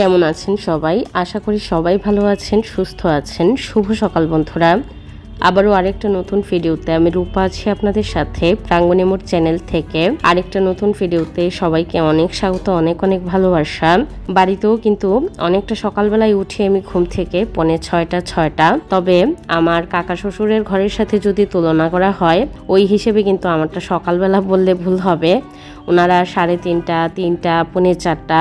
কেমন আছেন সবাই? আশা করি সবাই ভালো আছেন, সুস্থ আছেন। শুভ সকাল বন্ধুরা। আবারও আরেকটা নতুন ভিডিওতে আমি রূপা আছি আপনাদের সাথে প্রাঙ্গণী মোড় চ্যানেল থেকে। আরেকটা নতুন ভিডিওতে সবাইকে অনেক স্বাগত, অনেক অনেক ভালোবাসা। বাড়িতেও কিন্তু অনেকটা সকালবেলায় উঠে আমি ঘুম থেকে পনে ছয়টা ছয়টা। তবে আমার কাকা শ্বশুরের ঘরের সাথে যদি তুলনা করা হয়, ওই হিসেবে কিন্তু আমারটা সকালবেলা বললে ভুল হবে। ওনারা সাড়ে তিনটা তিনটা, পৌনে চারটা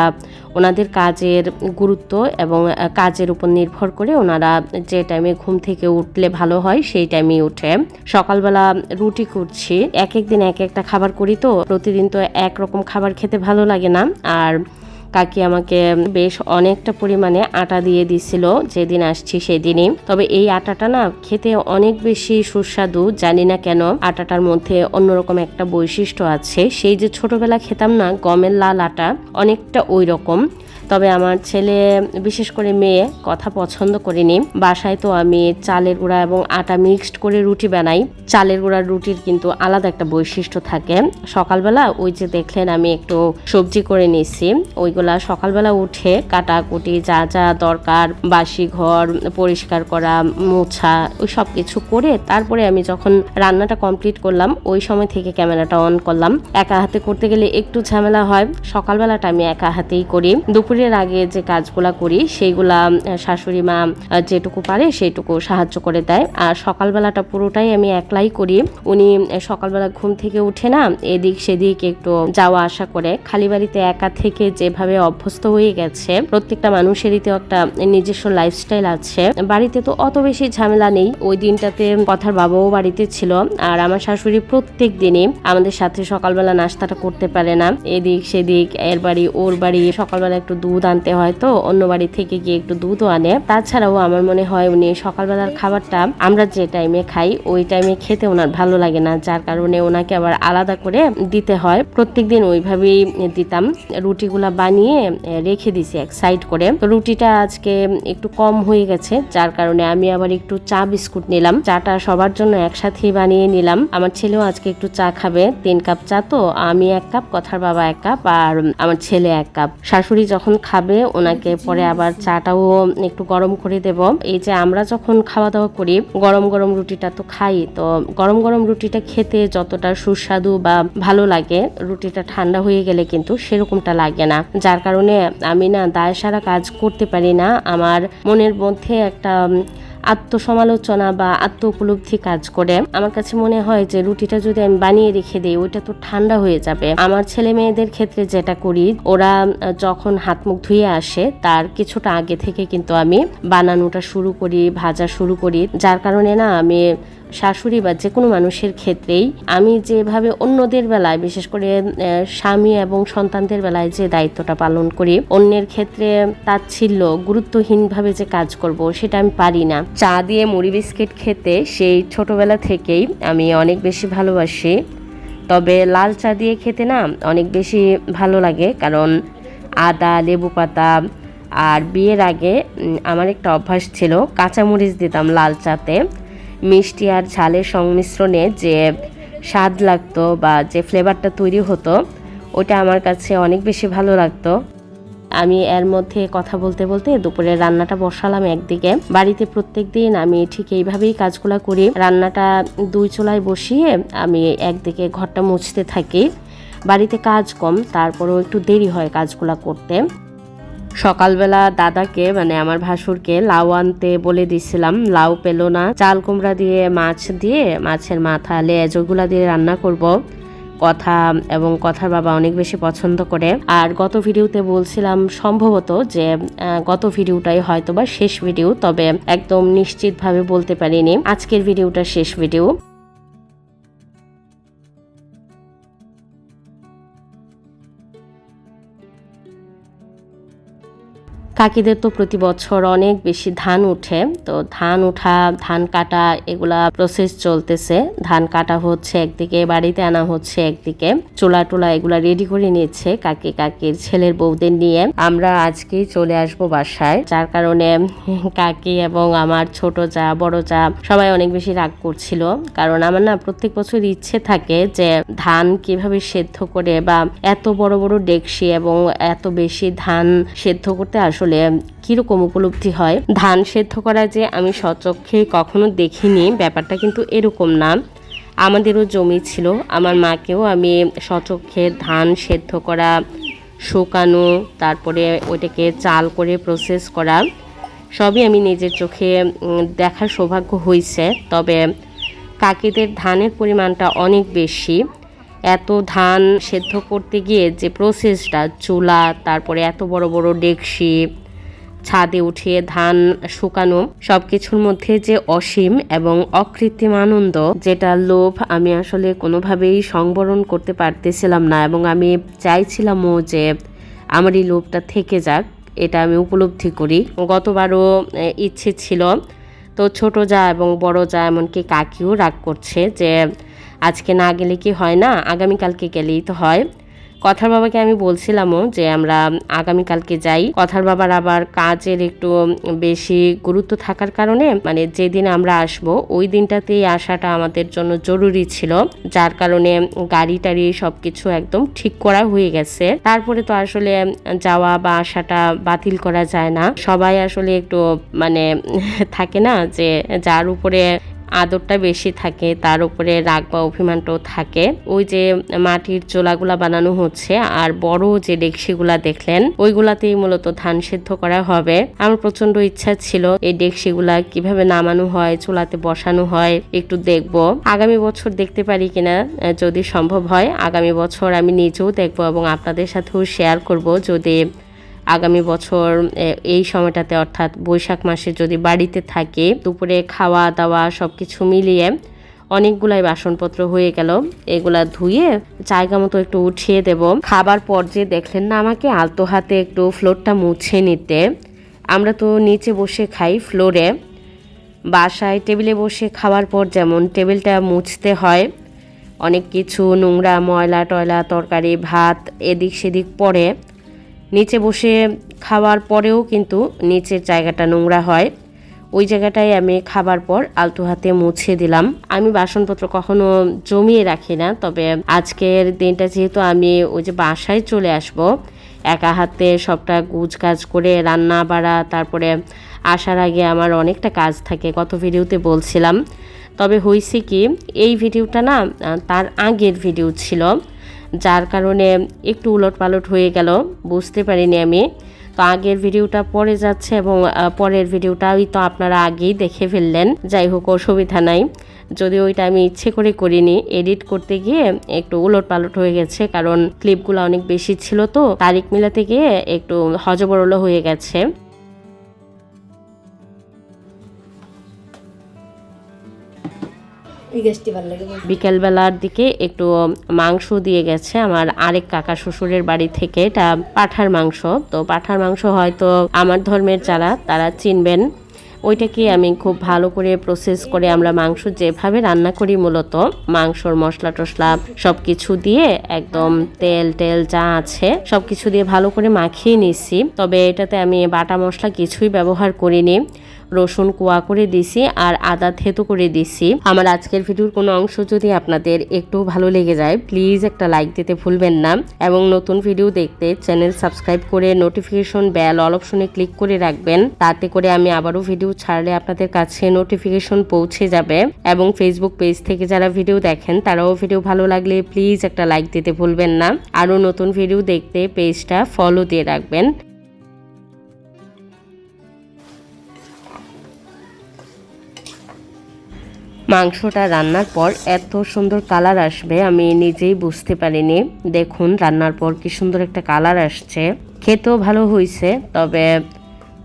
ওনাদের কাজের গুরুত্ব এবং কাজের উপর নির্ভর করে ওনারা যে টাইমে ঘুম থেকে উঠলে ভালো হয় সেই টাইমে উঠে। সকালবেলা রুটি করছি এক এক দিন এক একটা খাবার করি তো, প্রতিদিন তো একরকম খাবার খেতে ভালো লাগে না। আর কাকি আমাকে বেশ অনেকটা পরিমাণে আটা দিয়ে দিছিল যেদিন আসছি সেদিনই। তবে এই আটাটা না খেতে অনেক বেশি সুস্বাদু, জানি না কেন। আটাটার মধ্যে অন্যরকম একটা বৈশিষ্ট্য আছে। সেই যে ছোটবেলা খেতাম না, গমের লাল আটা, অনেকটা ওই রকম তবে আমার ছেলে, বিশেষ করে মেয়ে, কথা পছন্দ করেনি। বাসায় তো আমি চালের গুঁড়া এবং আটা মিক্সড করে রুটি বানাই। চালের গুঁড়ার রুটির কিন্তু আলাদা একটা বৈশিষ্ট্য থাকে। সকালবেলা ওই যে দেখলেন, আমি একটু সবজি করে নিছি ওইগুলা সকালবেলা উঠে কাটাকুটি যা যা দরকার, বাসি ঘর, পরিষ্কার করা, মোছা, ওই সব কিছু করে তারপরে আমি যখন রান্নাটা কমপ্লিট করলাম, ওই সময় থেকে ক্যামেরাটা অন করলাম। একা হাতে করতে গেলে একটু ঝামেলা হয়। সকালবেলাটা আমি একা হাতেই করি। দুপুরের আগে যে কাজগুলা করি, সেইগুলা শাশুড়ি মা যেটুকু পারে সেইটুকু সাহায্য করে দেয়। আর সকালবেলাটা পুরোটাই আমি একলাই করি। উনি সকালবেলা ঘুম থেকে উঠে না, এদিক সেদিক একটু যাওয়া আসা করে। খালি বাড়িতে একা থেকে যেভাবে অভ্যস্ত হয়ে গেছে, প্রত্যেকটা মানুষেরই তো একটা নিজস্ব লাইফস্টাইল আছে। বাড়িতে তো অত বেশি ঝামেলা নেই। ওই দিনটাতে কথার বাবাও বাড়িতে ছিল। আর আমার শাশুড়ি প্রত্যেক দিনই আমাদের সাথে সকালবেলা নাস্তাটা করতে পারে না। এদিক সেদিক, এর বাড়ি, ওর বাড়ি, সকালবেলা একটু দুধ আনতে হয় তো, অন্য বাড়ি থেকে গিয়ে একটু দুধও আনে। তাছাড়াও আমার মনে হয় উনি সকালবেলার খাবারটা আমরা যে টাইমে খাই, ওই টাইমে খেতে ওনার ভালো লাগে না, যার কারণে ওনাকে আবার আলাদা করে দিতে হয়। প্রত্যেকদিন ওইভাবেই দিতাম। রুটিগুলা বানিয়ে রেখে দিছি এক সাইড করে। তো রুটিটা আজকে একটু কম হয়ে গেছে, যার কারণে আমি আবার একটু চা বিস্কুট নিলাম। চাটা সবার জন্য একসাথেই বানিয়ে নিলাম। আমার ছেলেও আজকে একটু চা খাবে, তিন কাপ চা তো, আমি এক কাপ, কথার বাবা এক কাপ, আর আমার ছেলে এক কাপ। শাশুড়ি যখন খাবে, ওনাকে পরে আবার চাটাও একটু গরম করে দেব। এই যে আমরা যখন খাওয়া দাওয়া করি, গরম গরম রুটিটা তো খাই, তো গরম গরম রুটিটা খেতে যতটা সুস্বাদু বা ভালো লাগে, রুটিটা ঠান্ডা হয়ে গেলে কিন্তু সেরকমটা লাগে না। যার কারণে আমি না দায় সারা কাজ করতে পারি না। আমার মনের মধ্যে একটা আত্মসমালোচনা বা আত্ম উপলব্ধি কাজ করে। আমার কাছে মনে হয় যে রুটিটা যদি আমি বানিয়ে রেখে দিই, ওইটা তো ঠান্ডা হয়ে যাবে। আমার ছেলে মেয়েদের ক্ষেত্রে যেটা করি, ওরা যখন হাত মুখ ধুয়ে আসে, তার কিছুটা আগে থেকে কিন্তু আমি বানানোটা শুরু করি, ভাজা শুরু করি। যার কারণে না, আমি শাশুড়ি বা যে কোনো মানুষের ক্ষেত্রেই আমি যেভাবে অন্যদের বেলায়, বিশেষ করে স্বামী এবং সন্তানদের বেলায় যে দায়িত্বটা পালন করি, অন্যের ক্ষেত্রে তাচ্ছিল্য, গুরুত্বহীনভাবে যে কাজ করব, সেটা আমি পারি না। চা দিয়ে মুড়ি বিস্কিট খেতে সেই ছোটবেলা থেকেই আমি অনেক বেশি ভালোবাসি। তবে লাল চা দিয়ে খেতে না অনেক বেশি ভালো লাগে, কারণ আদা, লেবু পাতা আর বিয়ের আগে আমার একটা অভ্যাস ছিল কাঁচামরিচ দিতাম লাল চাতে। মিষ্টি আর ঝালের সংমিশ্রণে যে স্বাদ লাগতো বা যে ফ্লেভারটা তৈরি হতো, ওটা আমার কাছে অনেক বেশি ভালো লাগতো। আমি এর মধ্যে কথা বলতে বলতে দুপুরে রান্নাটা বসালাম একদিকে। বাড়িতে প্রত্যেক দিন আমি ঠিক এইভাবেই কাজগুলো করি। রান্নাটা দুই চুলায় বসিয়ে আমি একদিকে ঘরটা মুছতে থাকি। বাড়িতে কাজ কম, তারপরেও একটু দেরি হয় কাজগুলো করতে। সকালবেলা দাদাকে মানে আমার ভাসুরকে লাউ আনতে বলে দিছিলাম। লাউ পেল না। চাল কুমড়া দিয়ে, মাছ দিয়ে, মাছের মাথা, লেজ ওগুলা দিয়ে রান্না করব। কথা এবং কথার বাবা অনেক বেশি পছন্দ করে। আর গত ভিডিওতে বলছিলাম সম্ভবত যে গত ভিডিওটাই হয়তো বা শেষ ভিডিও, তবে একদম নিশ্চিতভাবে বলতে পারিনি। আজকের ভিডিওটা শেষ ভিডিও। কাকিদের তো প্রতি বছর অনেক বেশি ধান উঠে। তো ধান উঠা, ধান কাটা এগুলা প্রসেস চলতেছে। ধান কাটা হচ্ছে একদিকে, বাড়িতে আনা হচ্ছে একদিকে। চোলা টোলা এগুলা রেডি করে নিচ্ছে কাকি, কাকির ছেলের বউদের নিয়ে। আমরা আজকেই চলে আসব বাসায়। যার কারণে কাকি এবং আমার ছোট যা, বড় যা, সবাই অনেক বেশি রাগ করছিল। কারণ আমার না প্রত্যেক বছর ইচ্ছে থাকে যে ধান কীভাবে সেদ্ধ করে বা এত বড় বড় ডেকসি এবং এত বেশি ধান সেদ্ধ করতে আসলে আসলে কীরকম উপলব্ধি হয়? ধান সেদ্ধ করা যে আমি সচক্ষে কখনো দেখিনি, ব্যাপারটা কিন্তু এরকম না। আমাদেরও জমি ছিল, আমার মাকেও আমি সচক্ষে ধান সেদ্ধ করা, শুকানো, তারপরে ওইটাকে চাল করে প্রসেস করা, সবই আমি নিজের চোখে দেখার সৌভাগ্য হয়েছে তবে কাকিদের ধানের পরিমাণটা অনেক বেশি। এত ধান সেদ্ধ করতে গিয়ে যে প্রসেসটা চুলা, তারপরে এত বড় বড় ডেকসি ছাদে উঠে ধান শুকানো সবকিছুর মধ্যে যে অসীম এবং অকৃত্রিম আনন্দ যেটা লোভ আমি আসলে কোনোভাবেই সংবরণ করতে পারতেছিলাম না এবং আমি চাইছিলামও যে আমার এই লোভটা থেকে যাক, এটা আমি উপলব্ধি করি। গতবারও ইচ্ছে ছিল, তো ছোট যা এবং বড় যা এমনকি কাকিও রাগ করছে যে আজকে না গেলে কি হয় না, আগামীকালকে গেলেই তো হয়। কথার বাবাকে আমি বলছিলামও যে আমরা আগামীকালকে যাই। কথার বাবার আবার কাজের একটু বেশি গুরুত্ব থাকার কারণে মানে যেদিন আমরা আসব, ওই দিনটাতেই আসাটা আমাদের জন্য জরুরি ছিল। যার কারণে গাড়ি টাড়ি সব কিছু একদম ঠিক করা হয়ে গেছে। তারপরে তো আসলে যাওয়া বা আসাটা বাতিল করা যায় না। সবাই আসলে একটু মানে থাকে না যে যার উপরে আদরটা বেশি থাকে, তার উপরে রাগ বা অভিমানটাও থাকে। ওই যে মাটির চোলাগুলা বানানো হচ্ছে আর বড় যে ডেকসিগুলা দেখলেন, ওইগুলাতেই মূলত ধান সিদ্ধ করা হবে। আমার প্রচণ্ড ইচ্ছা ছিল এই ডেকসিগুলা কীভাবে নামানো হয়, চুলাতে বসানো হয়, একটু দেখব। আগামী বছর দেখতে পারি কিনা যদি সম্ভব হয়, আগামী বছর আমি নিজেও দেখব এবং আপনাদের সাথেও শেয়ার করব। যদি আগামী বছর এই সময়টাতে অর্থাৎ বৈশাখ মাসে যদি বাড়িতে থাকে, দুপুরে খাওয়া দাওয়া সব কিছু মিলিয়ে অনেকগুলাই বাসনপত্র হয়ে গেল। এগুলা ধুয়ে জায়গা মতো একটু উঠিয়ে দেব। খাবার পর যে দেখলেন না আমাকে, আলতো হাতে একটু ফ্লোরটা মুছে নিতে। আমরা তো নিচে বসে খাই ফ্লোরে। বাসায় টেবিলে বসে খাওয়ার পর যেমন টেবিলটা মুছতে হয়, অনেক কিছু, নোংরা, ময়লা, টয়লা, তরকারি, ভাত এদিক সেদিক পড়ে। নিচে বসে খাওয়ার পরেও কিন্তু নিচের জায়গাটা নোংরা হয়। ওই জায়গাটায় আমি খাবার পর আলতু হাতে মুছে দিলাম। আমি বাসনপত্র কখনো জমিয়ে রাখি না, তবে আজকের দিনটা যেহেতু আমি ওই যে বাসায় চলে আসব, একা হাতে সবটা গুজ কাজ করে রান্না বাড়া, তারপরে আসার আগে আমার অনেকটা কাজ থাকে কত ভিডিওতে বলছিলাম। তবে হয়েছে কি, এই ভিডিওটা না তার আগের ভিডিও ছিল। যার কারণে একটু উলট পালট হয়ে গেল, বুঝতে পারিনি আমি। তো আগের ভিডিওটা পরে যাচ্ছে এবং পরের ভিডিওটাই তো আপনারা আগেই দেখে ফেললেন, যাই হোক অসুবিধা নাই। যদি ওইটা আমি ইচ্ছে করে করিনি, এডিট করতে গিয়ে একটু উলট পালট হয়ে গেছে, কারণ ক্লিপগুলো অনেক বেশি ছিল তো, তারিখ মিলাতে গিয়ে একটু হজবরল হয়ে গেছে। বিকেলবেলার দিকে একটু মাংস দিয়ে গেছে আমার আরেক কাকা শ্বশুরের বাড়ি থেকে। এটা পাঠার মাংস। তো পাঠার মাংস হয়তো আমার ধর্মের যারা, তারা চিনবেন। ওইটাকে আমি খুব ভালো করে প্রসেস করে আমরা মাংস যেভাবে রান্না করি মূলত, মাংসর মশলা টশলা সব কিছু দিয়ে একদম তেল, টেল যা আছে সব কিছু দিয়ে ভালো করে মাখিয়ে নিছি। তবে এটাতে আমি বাটা মশলা কিছুই ব্যবহার করিনি। রসুন কুয়া করে দিছি আর আদা থেতো করে দিছি। আমার আজকের ভিডিওর কোনো অংশ যদি আপনাদের একটু ভালো লেগে যায় প্লিজ একটা লাইক দিতে ভুলবেন না। এবং নতুন ভিডিও দেখতে চ্যানেল সাবস্ক্রাইব করে নোটিফিকেশন বেল অল অপশনে ক্লিক করে রাখবেন। তাতে করে আমি আবারও ভিডিও ছাড়লে আপনাদের কাছে নোটিফিকেশন পৌঁছে যাবে। এবং ফেসবুক পেজ থেকে যারা ভিডিও দেখেন, তারাও ভিডিও ভালো লাগলে প্লিজ একটা লাইক দিতে ভুলবেন না। আরও নতুন ভিডিও দেখতে পেজটা ফলো দিয়ে রাখবেন। মাংসটা রান্নার পর এত সুন্দর কালার আসবে, আমি নিজেই বুঝতে পারিনি। দেখুন, রান্নার পর কি সুন্দর একটা কালার আসছে। খেতেও ভালো হয়েছে, তবে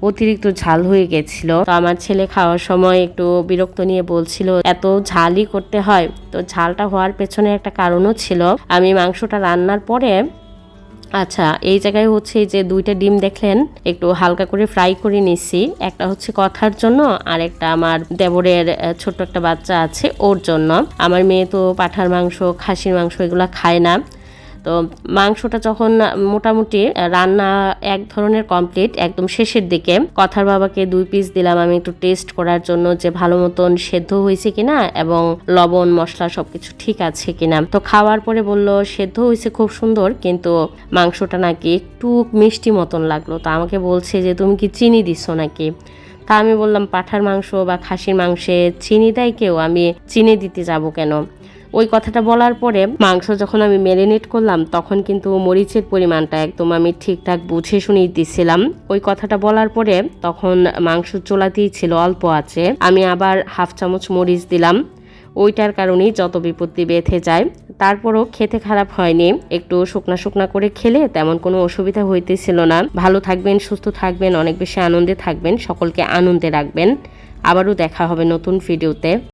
অতিরিক্ত ঝাল হয়ে গেছিল। তো আমার ছেলে খাওয়ার সময় একটু বিরক্ত নিয়ে বলছিল, এত ঝালই করতে হয়। তো ঝালটা হওয়ার পেছনে একটা কারণও ছিল। আমি মাংসটা রান্নার পরে আচ্ছা এই জায়গায় হচ্ছে যে দুইটা ডিম দেখলেন, একটু হালকা করে ফ্রাই করে নিছি। একটা হচ্ছে কথার জন্য আর একটা আমার দেবরের ছোট্ট একটা বাচ্চা আছে ওর জন্য। আমার মেয়ে তো পাঠার মাংস, খাসির মাংস এগুলো খায় না। তো মাংসটা যখন মোটামুটি রান্না এক ধরনের কমপ্লিট একদম শেষের দিকে। কথার বাবাকে দুই পিস দিলাম আমি একটু টেস্ট করার জন্য যে ভালো মতন সেদ্ধ হয়েছে কিনা এবং লবণ, মশলা সবকিছু ঠিক আছে কিনা। তো খাওয়ার পরে বলল, সেদ্ধ হয়েছে খুব সুন্দর, কিন্তু মাংসটা নাকি একটু মিষ্টি মতন লাগল। তো আমাকে বলছে যে, তুমি কি চিনি দিছো নাকি? তা আমি বললাম, পাঠার মাংস বা খাসির মাংসে চিনি দেয় কেউ? আমি চিনি দিতে যাব কেন? ওই কথাটা বলার পরে মাংস যখন আমি ম্যারিনেট করলাম, তখন কিন্তু মরিচের পরিমাণটা একদম আমি ঠিকঠাক বুঝে শুনেই দিছিলাম। ওই কথাটা বলার পরে তখন মাংস চোলাতেই ছিল, অল্প আছে। আমি আবার হাফ চামচ মরিচ দিলাম। ওইটার কারণেই যত বিপত্তি বেঁধে যায়, তারপরও খেতে খারাপ হয়নি। একটু শুকনা শুকনা করে খেলে তেমন কোনো অসুবিধা হইতেছিল না। ভালো থাকবেন, সুস্থ থাকবেন, অনেক বেশি আনন্দে থাকবেন। সকলকে আনন্দে রাখবেন। আবারও দেখা হবে নতুন ভিডিওতে